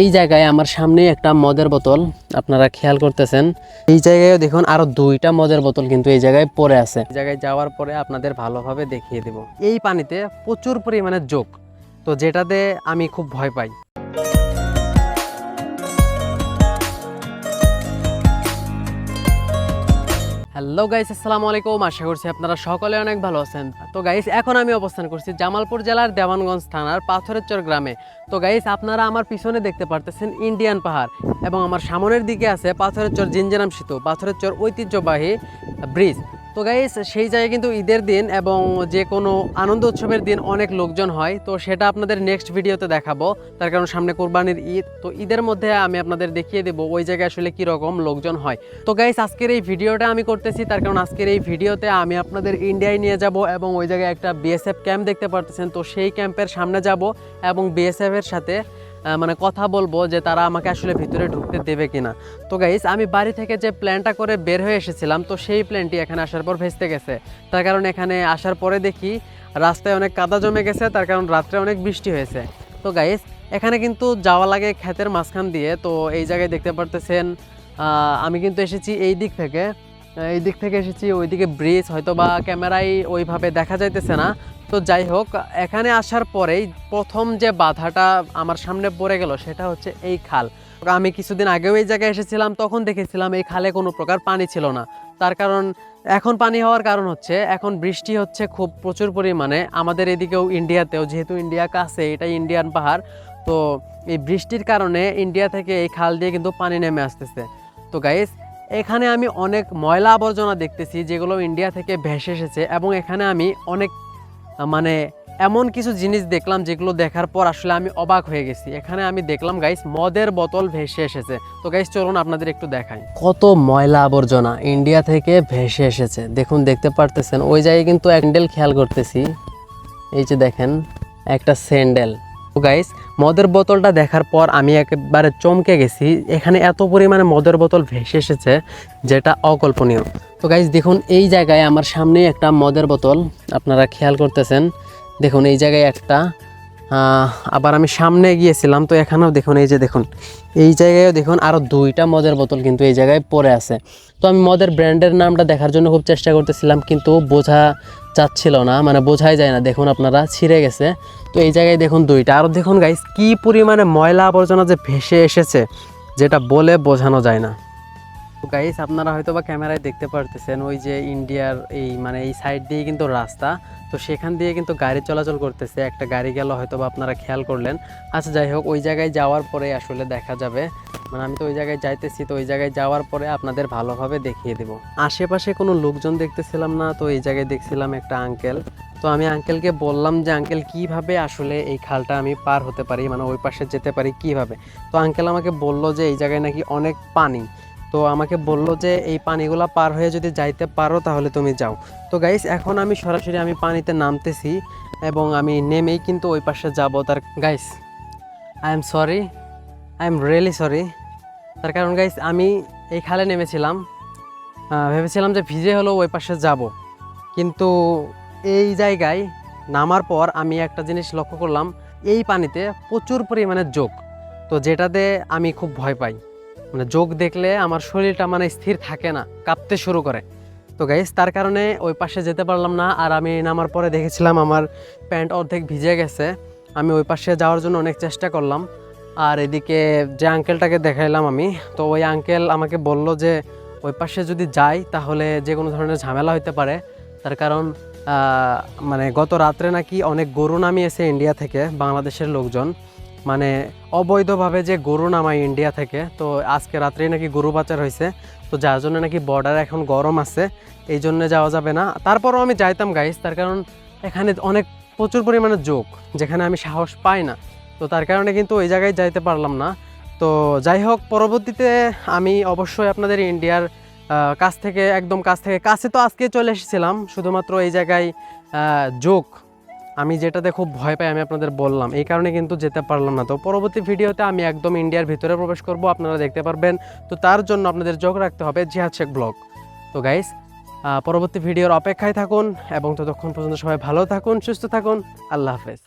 এই জায়গায় আমার সামনে একটা মদের বোতল, আপনারা খেয়াল করতেছেন। এই জায়গায় দেখুন আরও দুইটা মদের বোতল কিন্তু এই জায়গায় পরে আছে। এই জায়গায় যাওয়ার পরে আপনাদের ভালোভাবে দেখিয়ে দেব। এই পানিতে প্রচুর পরিমাণে যোগ, তো যেটাতে আমি খুব ভয় পাই। হ্যালো গাইস আসসালামু আলাইকুম আশা করছি আপনারা সকলে অনেক ভালো আছেন। তো গাইস এখন আমি অবস্থান করছি জামালপুর জেলার দেওয়ানগঞ্জ থানার পাথরেরচর গ্রামে। তো গাইস আপনারা আমার পিছনে দেখতে পারতেছেন ইন্ডিয়ান পাহাড় এবং আমার সামনের দিকে আছে পাথরেরচর জিঞ্জারাম সেতু পাথরেরচর ঐতিহ্যবাহী ব্রিজ। তো গাইস সেই জায়গায় কিন্তু ঈদের দিন এবং যে কোনো আনন্দ উৎসবের দিন অনেক লোকজন হয়, তো সেটা আপনাদের নেক্সট ভিডিওতে দেখাবো। তার কারণ সামনে কোরবানির ঈদ, তো ঈদের মধ্যে আমি আপনাদের দেখিয়ে দেবো ওই জায়গায় আসলে কী রকম লোকজন হয়। তো গাইস আজকের এই ভিডিওটা আমি করতেছি, তার কারণ আজকের এই ভিডিওতে আমি আপনাদের ইন্ডিয়ায় নিয়ে যাব এবং ওই জায়গায় একটা বিএসএফ ক্যাম্প দেখতে পারতেছেন, তো সেই ক্যাম্পের সামনে যাব এবং বিএসএফ এর সাথে মানে কথা বলব যে তারা আমাকে আসলে ভিতরে ঢুকতে দেবে কিনা। তো গাইস আমি বাড়ি থেকে যে প্ল্যানটা করে বের হয়ে এসেছিলাম, তো সেই প্ল্যানটি এখানে আসার পর ভেস্তে গেছে। তার কারণ এখানে আসার পরে দেখি রাস্তায় অনেক কাদা জমে গেছে, তার কারণ রাত্রে অনেক বৃষ্টি হয়েছে। তো গাইস এখানে কিন্তু যাওয়া লাগে ক্ষেতের মাঝখান দিয়ে, তো এই জায়গায় দেখতে পারতেছেন আমি কিন্তু এসেছি এই দিক থেকে। এই দিক থেকে এসেছি, ওইদিকে ব্রিজ হয়তো বা ক্যামেরায় ওইভাবে দেখা যাইতেছে না। তো যাই হোক, এখানে আসার পরেই প্রথম যে বাধাটা আমার সামনে পড়ে গেল সেটা হচ্ছে এই খাল। আমি কিছুদিন আগেও এই জায়গায় এসেছিলাম, তখন দেখেছিলাম এই খালে কোনো প্রকার পানি ছিল না। তার কারণ, এখন পানি হওয়ার কারণ হচ্ছে, এখন বৃষ্টি হচ্ছে খুব প্রচুর পরিমাণে। আমাদের এদিকেও ইন্ডিয়াতেও, যেহেতু ইন্ডিয়া কাছে এটা ইন্ডিয়ান পাহাড়, তো এই বৃষ্টির কারণে ইন্ডিয়া থেকে এই খাল দিয়ে কিন্তু পানি নেমে আসতেছে। তো গাইস এখানে আমি অনেক ময়লা আবর্জনা দেখতেছি যেগুলো ইন্ডিয়া থেকে ভেসে এসেছে এবং এখানে আমি অনেক মানে এমন কিছু জিনিস দেখলাম যেগুলো দেখার পর আসলে আমি অবাক হয়ে গেছি। এখানে আমি দেখলাম গাইস মদের বোতল ভেসে এসেছে। তো গাইস চলুন আপনাদের একটু দেখাই। কত ময়লা আবর্জনা ইন্ডিয়া থেকে ভেসে এসেছে। দেখুন, দেখতে পারতেছেন, ওই জায়গায় কিন্তু স্যান্ডেল খেয়াল করতেছি। এই যে দেখেন, একটা স্যান্ডেল গাইস মদের বোতলটা দেখার পর আমি একেবারে চমকে গেছি। এখানে এত পরিমাণে মদের বোতল ভেসে এসেছে যেটা অকল্পনীয়। তো গাইস দেখুন, এই জায়গায় আমার সামনে একটা মদের বোতল। আপনারা খেয়াল করতেছেন, দেখুন, এই জায়গায় একটা আবার আমি সামনে গিয়েছিলাম, তো এখানেও দেখুন, এই যে দেখুন, এই জায়গায়ও দেখুন আরও দুইটা মদের বোতল কিন্তু এই জায়গায় পড়ে আছে। তো আমি মদের ব্র্যান্ডের নামটা দেখার জন্য খুব চেষ্টা করতেছিলাম, কিন্তু বোঝা যাচ্ছিল না মানে বোঝাই যায় না, দেখুন আপনারা, ছিঁড়ে গেছে। তো এই জায়গায় দেখুন দুইটা। আর দেখুন গাইস কি পরিমাণে ময়লা আবর্জনা যে ভেসে এসেছে, যেটা বলে বোঝানো যায় না। গাইস আপনারা হয়তো বা ক্যামেরায় দেখতে পারতেছেন, ওই যে ইন্ডিয়ার এই মানে এই সাইড দিয়ে কিন্তু রাস্তা। তো সেখান দিয়ে কিন্তু গাড়ি চলাচল করতেছে, একটা গাড়ি গেল হয়তো বা আপনারা খেয়াল করলেন। আচ্ছা যাই হোক, ওই জায়গায় যাওয়ার পরে আসলে দেখা যাবে। মানে আমি তো ওই জায়গায় যাইতেছি, তো ওই জায়গায় যাওয়ার পরে আপনাদের ভালোভাবে দেখিয়ে দেব। আশেপাশে কোনো লোকজন দেখতেছিলাম না, তো এই জায়গায় দেখছিলাম একটা আঙ্কেল। তো আমি আঙ্কেলকে বললাম যে, আঙ্কেল, কীভাবে আসলে এই খালটা আমি পার হতে পারি? মানে ওই পাশে যেতে পারি কীভাবে? তো আঙ্কেল আমাকে বলল যে, এই জায়গায় নাকি অনেক পানি। তো আমাকে বলল যে, এই পানিগুলা পার হয়ে যদি যাইতে পারো তাহলে তুমি যাও। তো গাইস এখন আমি সরাসরি আমি পানিতে নামতেছি এবং আমি নেমেই কিন্তু ওই পাশে যাব। তার guys I am sorry I am really sorry তার কারণ গাইস আমি এই খালে নেমেছিলাম। ভেবেছিলাম যে ভিজে হলেও ওই পাশে যাব। কিন্তু এই জায়গায় নামার পর আমি একটা জিনিস লক্ষ্য করলাম, এই পানিতে প্রচুর পরিমাণে যোগ। তো যেটাতে আমি খুব ভয় পাই। মানে যোগ দেখলে আমার শরীরটা মানে স্থির থাকে না, কাঁপতে শুরু করে। তো গাইস তার কারণে ওই পাশে যেতে পারলাম না, আর আমি নামার পরে দেখেছিলাম আমার প্যান্ট অর্ধেক ভিজে গেছে। আমি ওই পাশে যাওয়ার জন্য অনেক চেষ্টা করলাম। আর এদিকে যে আঙ্কেলটাকে দেখাইলাম আমি, তো ওই আঙ্কেল আমাকে বলল যে, ওই পাশে যদি যাই, তাহলে যে কোনো ধরনের ঝামেলা হতে পারে। তার কারণ মানে গত রাত্রে নাকি অনেক গরু নামিয়েছে ইন্ডিয়া থেকে, বাংলাদেশের লোকজন। মানে অবৈধভাবে যে গরু নামায় ইন্ডিয়া থেকে, তো আজকে রাত্রেই নাকি গরু পাচার হয়েছে। তো যার জন্য নাকি বর্ডার এখন গরম আছে, এই জন্য যাওয়া যাবে না। তারপরও আমি যাইতাম গাইস তার কারণ এখানে অনেক প্রচুর পরিমাণে যোগ যেখানে আমি সাহস পাই না। তো তার কারণে কিন্তু ওই জায়গায় যাইতে পারলাম না। তো যাই হোক, পরবর্তীতে আমি অবশ্যই আপনাদের ইন্ডিয়ার কাছ থেকে, একদম কাছ থেকে, কাছে তো আজকে চলে এসেছিলাম, শুধুমাত্র এই জায়গায় যোগ আমি যেটাতে খুব ভয় পাই, আমি আপনাদের বললাম। এই কারণে কিন্তু যেতে পারলাম না। তো পরবর্তী ভিডিওতে আমি একদম ইন্ডিয়ার ভিতরে প্রবেশ করব, আপনারা দেখতে পারবেন। তো তার জন্য আপনাদের যোগ রাখতে হবে জিহাদ শেখ ব্লগ। তো গাইস পরবর্তী ভিডিওর অপেক্ষায় থাকুন এবং ততক্ষণ পর্যন্ত সবাই ভালো থাকুন, সুস্থ থাকুন। আল্লাহ হাফেজ।